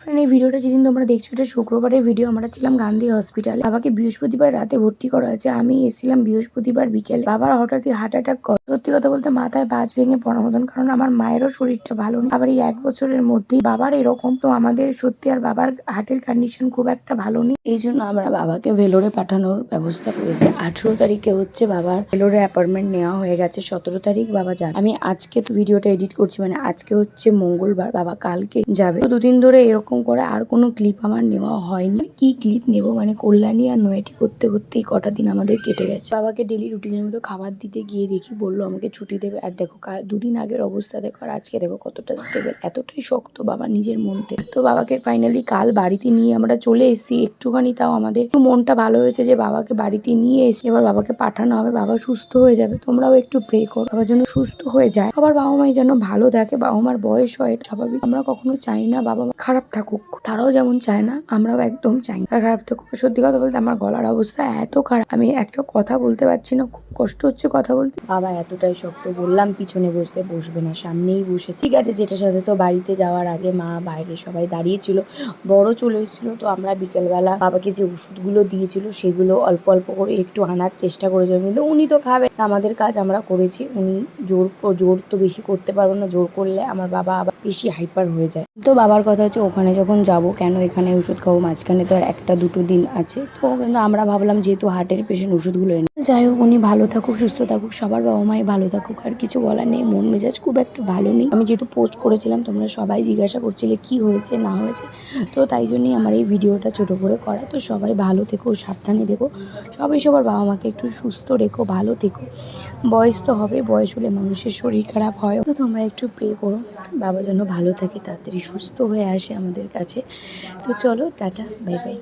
Friend এই ভিডিওটা যেদিন তোমরা দেখছ, এটা শুক্রবারের ভিডিও আমরা ছিলাম গান্ধী হসপিটালে বাবাকে বৃহস্পতিবার রাতে ভর্তি করা হয়েছে। আমি এসেছিলাম বৃহস্পতিবার বিকেলে। বাবার হঠাৎই হার্ট অ্যাটাক করে। সত্যি কথা বলতে মাথায় বাজ ভেঙে পড়ার কারণ আমার মায়েরও শরীরটা ভালো নেই। আবার এই এক বছরের মধ্যেই বাবার এরকম, তো আমাদের সত্যি আর বাবার হার্টের কন্ডিশন খুব একটা ভালো নেই। এই জন্য আমরা বাবাকে ভেলোরে পাঠানোর ব্যবস্থা করেছি। আঠেরো তারিখে হচ্ছে বাবার ভেলোরে অ্যাপয়েন্টমেন্ট নেওয়া হয়ে গেছে। সতেরো তারিখ বাবা যাবে। আমি আজকে তো ভিডিওটা এডিট করছি মানে আজকে হচ্ছে মঙ্গলবার। বাবা কালকে যাবে। দুদিন ধরে এরকম করে আর কোনো ক্লিপ আমার নেওয়া হয়নি। কি ক্লিপ নেব? মানে কল্যাণী আর নয়টি করতে করতেই কটা দিন আমাদের কেটে গেছে। বাবাকে ডেলি রুটিনের মতো খাবার দিতে গিয়ে দেখি বলল, আমাকে ছুটি দেবে। আর দেখো দুদিন আগের অবস্থা দেখো, আর আজকে দেখো কতটা স্টেবল এতটাই শক্ত বাবা নিজের মন থেকে। তো বাবাকে ফাইনালি কাল বাড়িতে নিয়ে আমরা চলে এসেছি। একটুখানি তাও আমাদের একটু মনটা ভালো হয়েছে যে বাবাকে বাড়িতে নিয়ে এসে এবার বাবাকে পাঠানো হবে। বাবা সুস্থ হয়ে যাবে, তোমরাও একটু প্রে করো। বাবার জন্য সুস্থ হয়ে যায়। আবার বাবা মাই যেন ভালো থাকে বাবা মার বয়স হয়, স্বাভাবিক। আমরা কখনো চাই না বাবা মা খারাপ থাকুক, তারাও যেমন চায় না, আমরাও একদম চাই তারা খারাপ থাকুক সত্যি কথা বলতে আমার গলার অবস্থা এত খারাপ, আমি একটা কথা বলতে পারছি না, খুব কষ্ট হচ্ছে কথা বলতে। বাবা, এতটাই শক্ত, বললাম পিছনে বসতে বসবে না, সামনেই বসে। ঠিক আছে যেটার সাথে তো বাড়িতে যাওয়ার আগে মা, বাইরে সবাই দাঁড়িয়েছিল, বড় চলে এসেছিল, তো আমরা বিকেলবেলা বাবাকে যে ওষুধগুলো দিয়েছিল, সেগুলো অল্প অল্প করে একটু আনার চেষ্টা করেছিলাম, কিন্তু উনি তো খাবে আমাদের কাজ আমরা করেছি, উনি জোর জোর তো বেশি করতে পারব না, জোর করলে আমার বাবা আবার বেশি হাইপার হয়ে যায়। তো বাবার কথা হচ্ছে, ওখানে যখন যাব, কেন এখানে ওষুধ খাব? মাঝখানে তো আর একটা দুটো দিন আছে। তো কিন্তু আমরা ভাবলাম, যেহেতু হার্টের পেশেন্ট ওষুধগুলো এনে যাই হোক, উনি ভালো থাকুক, সুস্থ থাকুক, সবার বাবা মাই ভালো থাকুক, আর কিছু বলার নেই, মন মেজাজ খুব একটা ভালো নেই। আমি যেহেতু পোস্ট করেছিলাম, তোমরা সবাই জিজ্ঞাসা করছিলে কি হয়েছে, না হয়েছে। তো তাই জন্যই আমার এই ভিডিওটা ছোট করে করা। তো সবাই ভালো থেকো, সাবধানে দেখো সবাই সবার বাবা মাকে একটু সুস্থ রেখো, ভালো থেকো। বয়স তো হবে, বয়স হলে মানুষের শরীর খারাপ হয়। তো তোমরা একটু প্রে করো, বাবা যেন ভালো থাকে, তাড়াতাড়ি সুস্থ হয়ে আসে আমাদের কাছে। তো চলো, টাটা বাই বাই